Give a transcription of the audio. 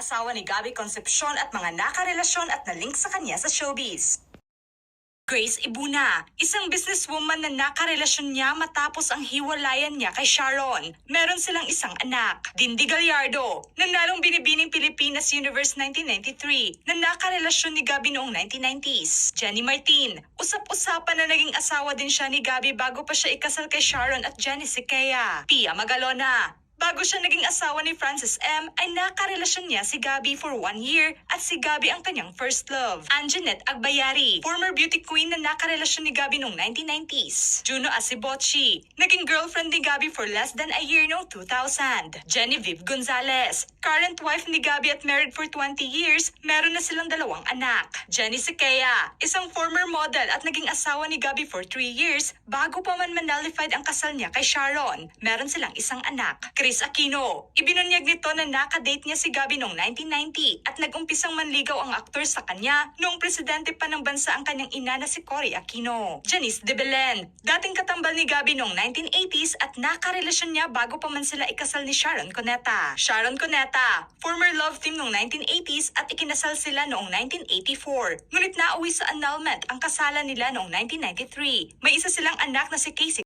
asawa ni Gabby Concepcion at mga nakarelasyon at na-link sa kanya sa showbiz. Grace Ibuna, isang businesswoman na nakarelasyon niya matapos ang hiwalayan niya kay Sharon. Meron silang isang anak, Dindy Gallardo, nanalong binibining Pilipinas Universe 1993, na nakarelasyon ni Gabi noong 1990s. Jenny Martin, usap-usapan na naging asawa din siya ni Gabi bago pa siya ikasal kay Sharon at Jenny Siquea. Pia Magalona, Bago siya naging asawa ni Francis M, ay nakarelasyon niya si Gabi for one year at si Gabi ang kanyang first love. Anjanette Agbayari, former beauty queen na nakarelasyon ni Gabi noong 1990s. Juno Asibochi, naging girlfriend ni Gabi for less than a year noong 2000. Genevieve Gonzalez, current wife ni Gabi at married for 20 years, meron na silang dalawang anak. Jenny Siquea, isang former model at naging asawa ni Gabi for 3 years bago pa man manalified ang kasal niya kay Sharon. Meron silang isang anak. Chris Aquino, ibinunyag nito na nakadate niya si Gabi noong 1990 at nag-umpisang manligaw ang aktor sa kanya noong presidente pa ng bansa ang kanyang ina na si Cory Aquino. Janice de Belen, dating katambal ni Gabi noong 1980s at nakarelasyon niya bago pa man sila ikasal ni Sharon Cuneta. Sharon Cuneta, former love team noong 1980s at ikinasal sila noong 1984. Ngunit nauwi sa annulment ang kasalan nila noong 1993. May isa silang anak na si Casey